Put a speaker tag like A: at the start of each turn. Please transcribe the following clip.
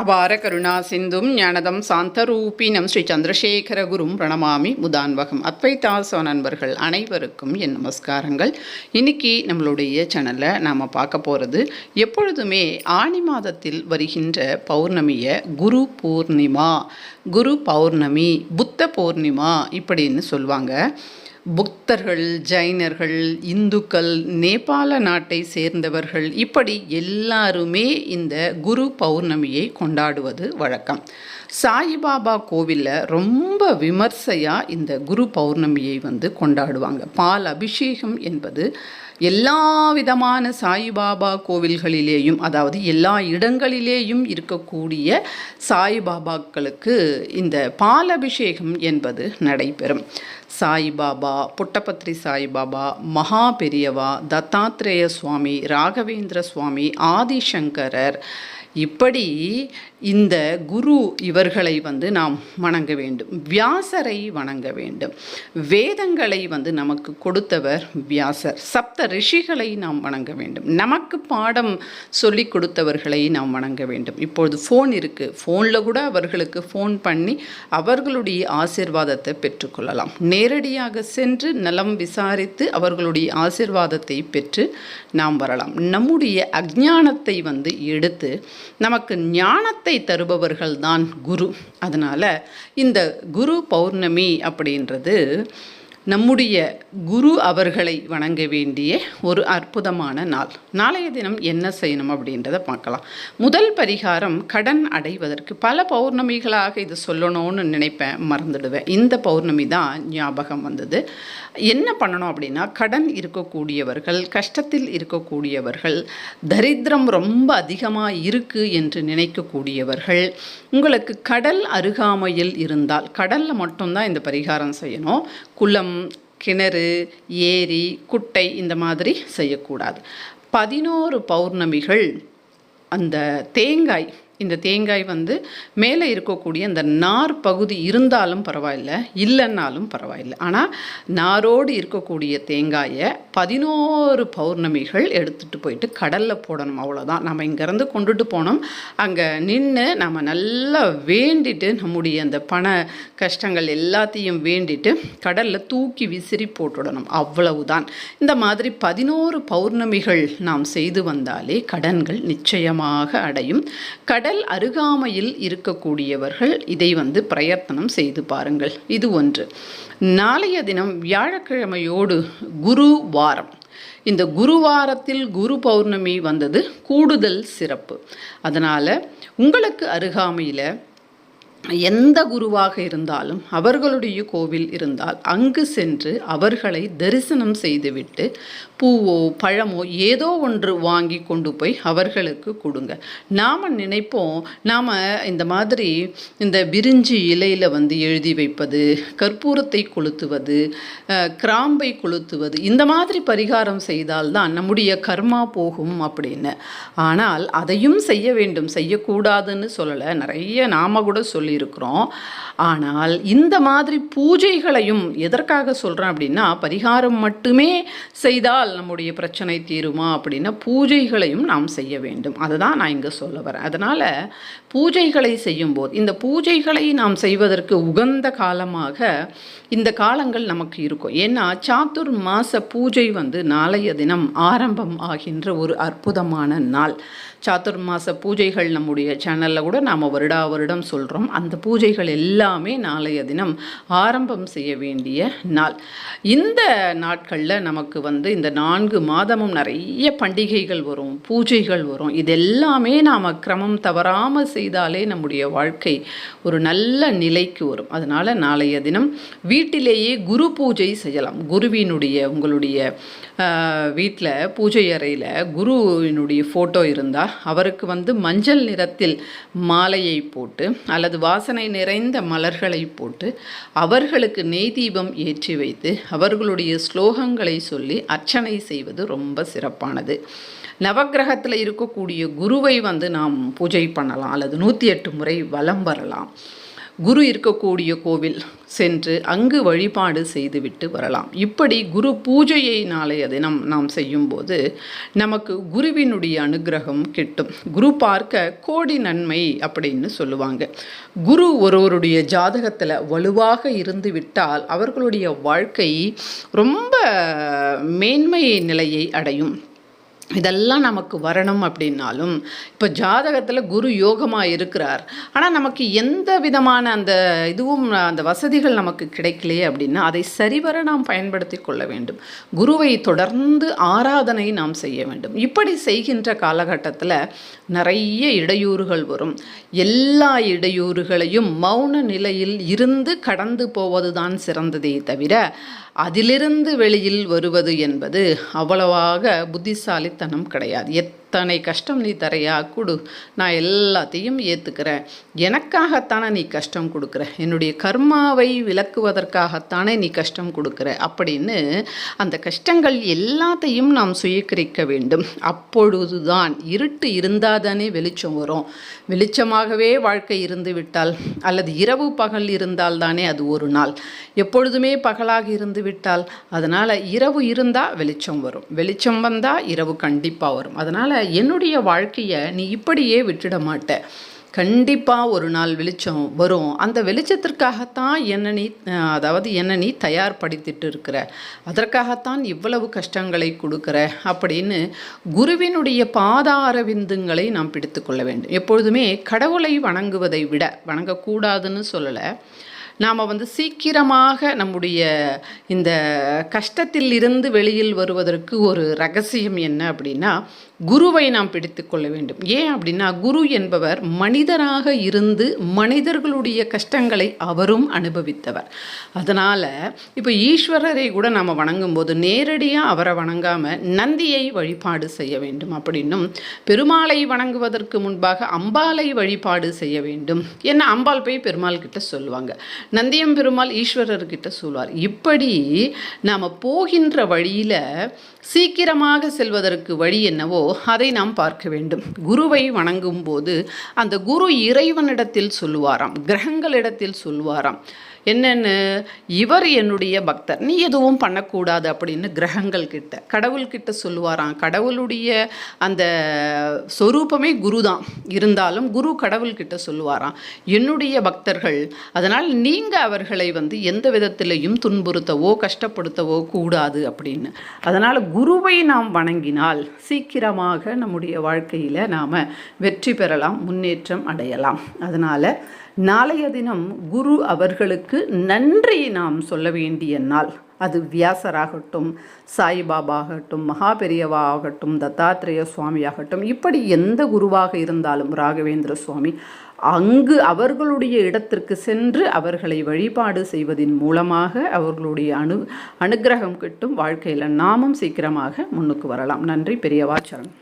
A: அபார கருணா சிந்தும் ஞானதம் சாந்தரூபினம் ஸ்ரீ சந்திரசேகர குரும் பிரணமாமி முதான்வகம். அத்வைதாசோ நண்பர்கள் அனைவருக்கும் என் நமஸ்காரங்கள். இன்னைக்கு நம்மளுடைய சேனலில் நாம் பார்க்க போகிறது எப்பொழுதுமே ஆனி மாதத்தில் வருகின்ற பௌர்ணமியை குரு பூர்ணிமா. குரு பௌர்ணமி புத்த பௌர்ணிமா இப்படின்னு சொல்லுவாங்க புக்தர்கள் ஜைனர்கள் இந்துக்கள் நேபாள நாட்டை சேர்ந்தவர்கள் இப்படி எல்லாருமே இந்த குரு பௌர்ணமியை கொண்டாடுவது வழக்கம். சாயிபாபா கோவிலில் ரொம்ப விமர்சையாக இந்த குரு பௌர்ணமியை வந்து கொண்டாடுவாங்க. பால் அபிஷேகம் என்பது எல்லா விதமான சாய்பாபா கோவில்களிலேயும் அதாவது எல்லா இடங்களிலேயும் இருக்கக்கூடிய சாய்பாபாக்களுக்கு இந்த பாலபிஷேகம் என்பது நடைபெறும். சாய்பாபா புட்டபத்ரி சாய்பாபா மகா பெரியவா தத்தாத்ரேய சுவாமி ராகவேந்திர சுவாமி ஆதிசங்கரர் இப்படி இந்த குரு இவர்களை வந்து நாம் வணங்க வேண்டும். வியாசரை வணங்க வேண்டும். வேதங்களை வந்து நமக்கு கொடுத்தவர் வியாசர். சப்த ரிஷிகளை நாம் வணங்க வேண்டும். நமக்கு பாடம் சொல்லி கொடுத்தவர்களை நாம் வணங்க வேண்டும். இப்பொழுது ஃபோன் இருக்குது ஃபோனில் கூட அவர்களுக்கு ஃபோன் பண்ணி அவர்களுடைய ஆசிர்வாதத்தை பெற்றுக்கொள்ளலாம். நேரடியாக சென்று நலம் விசாரித்து அவர்களுடைய ஆசிர்வாதத்தை பெற்று நாம் வரலாம். நம்முடைய அஜானத்தை வந்து எடுத்து நமக்கு ஞானத்தை தருபவர்கள் தான் குரு. அதனால் இந்த குரு பௌர்ணமி அப்படின்றது நம்முடைய குரு அவர்களை வணங்க வேண்டிய ஒரு அற்புதமான நாள். நாளைய தினம் என்ன செய்யணும் அப்படின்றத பார்க்கலாம். முதல் பரிகாரம் கடன் அடைவதற்கு பல பௌர்ணமிகளாக இது சொல்லணும்னு நினைப்பேன் மறந்துடுவேன். இந்த பௌர்ணமி தான் ஞாபகம் வந்தது. என்ன பண்ணணும் அப்படின்னா கடன் இருக்கக்கூடியவர்கள் கஷ்டத்தில் இருக்கக்கூடியவர்கள் தரித்திரம் ரொம்ப அதிகமாக இருக்குது என்று நினைக்கக்கூடியவர்கள் உங்களுக்கு கடல் அருகாமையில் இருந்தால் கடலில் மட்டும்தான் இந்த பரிகாரம் செய்யணும். குளம் கிணறு ஏரி குட்டை இந்த மாதிரி செய்யக்கூடாது. பதினோரு பௌர்ணமிகள் அந்த தேங்காய் இந்த தேங்காய் வந்து மேலே இருக்கக்கூடிய அந்த நார் பகுதி இருந்தாலும் பரவாயில்ல இல்லைன்னாலும் பரவாயில்ல. ஆனால் நாரோடு இருக்கக்கூடிய தேங்காயை பதினோரு பௌர்ணமிகள் எடுத்துகிட்டு போயிட்டு கடலில் போடணும் அவ்வளோதான் நம்ம இங்கேருந்து கொண்டுட்டு போனோம். அங்கே நின்று நம்ம நல்லா வேண்டிட்டு நம்முடைய அந்த பண கஷ்டங்கள் எல்லாத்தையும் வேண்டிட்டு கடலில் தூக்கி விசிறி போட்டுடணும். அவ்வளவுதான். இந்த மாதிரி பதினோரு பௌர்ணமிகள் நாம் செய்து வந்தாலே கடன்கள் நிச்சயமாக அடையும். கடல் அருகாமையில் இருக்கக்கூடியவர்கள் இதை வந்து பிரயத்தனம் செய்து பாருங்கள். இது ஒன்று. நாளைய தினம் வியாழக்கிழமையோடு குரு வாரம். இந்த குருவாரத்தில் குரு பௌர்ணமி வந்தது கூடுதல் சிறப்பு. அதனால் உங்களுக்கு அருகாமையில் எந்த குருவாக இருந்தாலும் அவர்களுடைய கோவில் இருந்தால் அங்கு சென்று அவர்களை தரிசனம் செய்துவிட்டு பூவோ பழமோ ஏதோ ஒன்று வாங்கி கொண்டு போய் அவர்களுக்கு கொடுங்க. நாம் நினைப்போம் நாம் இந்த மாதிரி இந்த பிரிஞ்சி இலையில் வந்து எழுதி வைப்பது கற்பூரத்தை கொளுத்துவது கிராம்பை கொளுத்துவது இந்த மாதிரி பரிகாரம் செய்தால்தான் நம்முடைய கர்மா போகும் அப்படின்னு. ஆனால் அதையும் செய்ய வேண்டும் செய்யக்கூடாதுன்னு சொல்லலை. நிறைய நாம கூட சொல்லி இருக்கிறோம் ஆனால் இந்த மாதிரி பூஜைகளையும் எதற்காக சொல்கிறேன் அப்படின்னா பரிகாரம் மட்டுமே செய்தால் நம்முடைய பிரச்சனை தீருமா அப்படின்னா பூஜைகளையும் நாம் செய்ய வேண்டும். அதுதான் நான் இங்கே சொல்ல வரேன். அதனால் பூஜைகளை செய்யும்போது இந்த பூஜைகளை நாம் செய்வதற்கு உகந்த காலமாக இந்த காலங்கள் நமக்கு இருக்கும். ஏன்னா சாத்துர் மாத பூஜை வந்து நாளைய தினம் ஆரம்பம் ஆகின்ற ஒரு அற்புதமான நாள். சாத்துர் மாத பூஜைகள் நம்முடைய சேனலில் கூட நாம் வருடா வருடம் சொல்கிறோம் அந்த பூஜைகள் எல்லாமே நாளைய தினம் ஆரம்பம் செய்ய வேண்டிய நாள். இந்த நாட்களில் நமக்கு வந்து இந்த நான்கு மாதமும் நிறைய பண்டிகைகள் வரும் பூஜைகள் வரும். இதெல்லாமே நாம் கிரமம் தவறாமல் செய்தாலே நம்முடைய வாழ்க்கை ஒரு நல்ல நிலைக்கு வரும். அதனால் நாளைய தினம் வீட்டிலேயே குரு பூஜை செய்யலாம். குருவினுடைய உங்களுடைய வீட்டில் பூஜை அறையில் குருவினுடைய ஃபோட்டோ இருந்தால் அவருக்கு வந்து மஞ்சள் நிறத்தில் மாலையை போட்டு அல்லது வாசனை நிறைந்த மலர்களை போட்டு அவர்களுக்கு நெய் தீபம் ஏற்றி வைத்து அவர்களுடைய ஸ்லோகங்களை சொல்லி அர்ச்சனை செய்வது ரொம்ப சிறப்பானது. நவக்கிரகத்தில் இருக்கக்கூடிய குருவை வந்து நாம் பூஜை பண்ணலாம் அல்லது நூற்றி எட்டு முறை வலம் வரலாம். குரு இருக்கக்கூடிய கோவில் சென்று அங்கு வழிபாடு செய்துவிட்டு வரலாம். இப்படி குரு பூஜையை நாளைய தினம் நாம் செய்யும்போது நமக்கு குருவினுடைய அனுகிரகம் கிட்டும். குரு பார்க்க கோடி நன்மை அப்படின்னு சொல்லுவாங்க. குரு ஒருவருடைய ஜாதகத்தில் வலுவாக இருந்து விட்டால் அவர்களுடைய வாழ்க்கை ரொம்ப மேன்மை நிலையை அடையும். இதெல்லாம் நமக்கு வரணும் அப்படின்னாலும் இப்போ ஜாதகத்தில் குரு யோகமாக இருக்கிறார். ஆனால் நமக்கு எந்த விதமான அந்த இதுவும் அந்த வசதிகள் நமக்கு கிடைக்கலையே அப்படின்னா அதை சரிவர நாம் பயன்படுத்தி கொள்ள வேண்டும். குருவை தொடர்ந்து ஆராதனை நாம் செய்ய வேண்டும். இப்படி செய்கின்ற காலகட்டத்தில் நிறைய இடையூறுகள் வரும். எல்லா இடையூறுகளையும் மௌன நிலையில் இருந்து கடந்து போவதுதான் சிறந்ததே தவிர அதிலிருந்து வெளியில் வருவது என்பது அவ்வளவாக புத்திசாலித்தனம் கிடையாது. எத் எத்தனை கஷ்டம் நீ தரையா? கொடு. நான் எல்லாத்தையும் ஏற்றுக்கிறேன் எனக்காகத்தானே நீ கஷ்டம் கொடுக்குற? என்னுடைய கர்மாவை விளக்குவதற்காகத்தானே நீ கஷ்டம் கொடுக்குற? அப்படின்னு அந்த கஷ்டங்கள் எல்லாத்தையும் நாம் சுயக்கரிக்க வேண்டும். அப்பொழுதுதான் இருட்டு இருந்தாதானே வெளிச்சம் வரும். வெளிச்சமாகவே வாழ்க்கை இருந்து விட்டால் அல்லது இரவு பகல் இருந்தால் தானே அது ஒரு நாள். எப்பொழுதுமே பகலாக இருந்து விட்டால் அதனால் இரவு இருந்தால் வெளிச்சம் வரும். வெளிச்சம் வந்தால் இரவு கண்டிப்பாக வரும். அதனால் என்னுடைய வாழ்க்கையை நீ இப்படியே விட்டுட மாட்ட. கண்டிப்பாக ஒரு நாள் வெளிச்சம் வரும். அந்த வெளிச்சத்திற்காகத்தான் என்ன நீ அதாவது என்ன நீ தயார்படுத்திட்டு இருக்கிற. அதற்காகத்தான் இவ்வளவு கஷ்டங்களை கொடுக்குற அப்படின்னு குருவினுடைய பாதார விந்துங்களை நாம் பிடித்து கொள்ள வேண்டும். எப்பொழுதுமே கடவுளை வணங்குவதை விட வணங்கக்கூடாதுன்னு சொல்லலை. நாம் வந்து சீக்கிரமாக நம்முடைய இந்த கஷ்டத்தில் இருந்து வெளியில் வருவதற்கு ஒரு ரகசியம் என்ன அப்படின்னா குருவை நாம் பிடித்து கொள்ள வேண்டும். ஏன் அப்படின்னா குரு என்பவர் மனிதராக இருந்து மனிதர்களுடைய கஷ்டங்களை அவரும் அனுபவித்தவர். அதனால் இப்போ ஈஸ்வரரை கூட நாம் வணங்கும்போது நேரடியாக அவரை வணங்காமல் நந்தியை வழிபாடு செய்ய வேண்டும் அப்படின்னும் பெருமாளை வணங்குவதற்கு முன்பாக அம்பாலை வழிபாடு செய்ய வேண்டும் என்ன அம்பாள் போய் பெருமாள் கிட்ட சொல்லுவாங்க. நந்தியம் பெருமாள் ஈஸ்வரர்கிட்ட சொல்வார். இப்படி நாம் போகின்ற வழியில் சீக்கிரமாக செல்வதற்கு வழி என்னவோ அதை நாம் பார்க்க வேண்டும். குருவை வணங்கும் போது அந்த குரு இறைவனிடத்தில் சொல்லுவாராம் கிரகங்களிடத்தில் சொல்லுவாராம். என்னென்னு? இவர் என்னுடைய பக்தர். நீ எதுவும் பண்ணக்கூடாது அப்படின்னு கிரகங்கள் கிட்ட கடவுள்கிட்ட சொல்லுவாராம். கடவுளுடைய அந்த சொரூபமே குரு தான் இருந்தாலும் குரு கடவுள்கிட்ட சொல்லுவாராம். என்னுடைய பக்தர்கள் அதனால் நீங்கள் அவர்களை வந்து எந்த விதத்திலையும் துன்புறுத்தவோ கஷ்டப்படுத்தவோ கூடாது அப்படின்னு. அதனால் குருவை நாம் வணங்கினால் சீக்கிரமாக நம்முடைய வாழ்க்கையில் நாம் வெற்றி பெறலாம் முன்னேற்றம் அடையலாம். அதனால் நாளைய தினம் குரு அவர்களுக்கு நன்றி நாம் சொல்ல வேண்டிய நாள். அது வியாசராகட்டும் சாய்பாபா ஆகட்டும் மகாபெரியவா ஆகட்டும் தத்தாத்திரேய சுவாமி ஆகட்டும் இப்படி எந்த குருவாக இருந்தாலும் ராகவேந்திர சுவாமி அங்கு அவர்களுடைய இடத்திற்கு சென்று அவர்களை வழிபாடு செய்வதின் மூலமாக அவர்களுடைய அனு அனுகிரகம் கிட்டும் வாழ்க்கையில் நாமும் சீக்கிரமாக முன்னுக்கு வரலாம். நன்றி பெரியவாச்சரன்